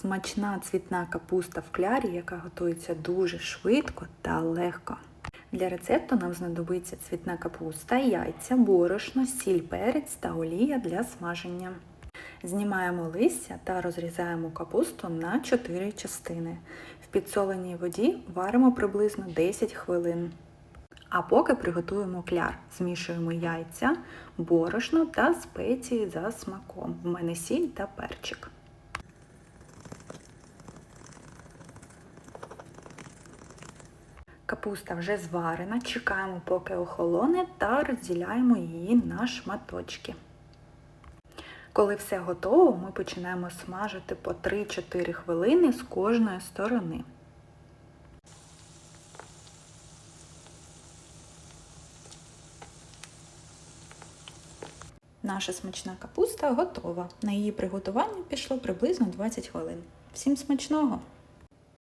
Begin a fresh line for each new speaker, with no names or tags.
Смачна цвітна капуста в клярі, яка готується дуже швидко та легко. Для рецепту нам знадобиться цвітна капуста, яйця, борошно, сіль, перець та олія для смаження. Знімаємо листя та розрізаємо капусту на 4 частини. В підсоленій воді варимо приблизно 10 хвилин. А поки приготуємо кляр. Змішуємо яйця, борошно та спеції за смаком. В мене сіль та перчик. Капуста вже зварена, чекаємо, поки охолоне, та розділяємо її на шматочки. Коли все готово, ми починаємо смажити по 3-4 хвилини з кожної сторони. Наша смачна капуста готова. На її приготування пішло приблизно 20 хвилин. Всім смачного!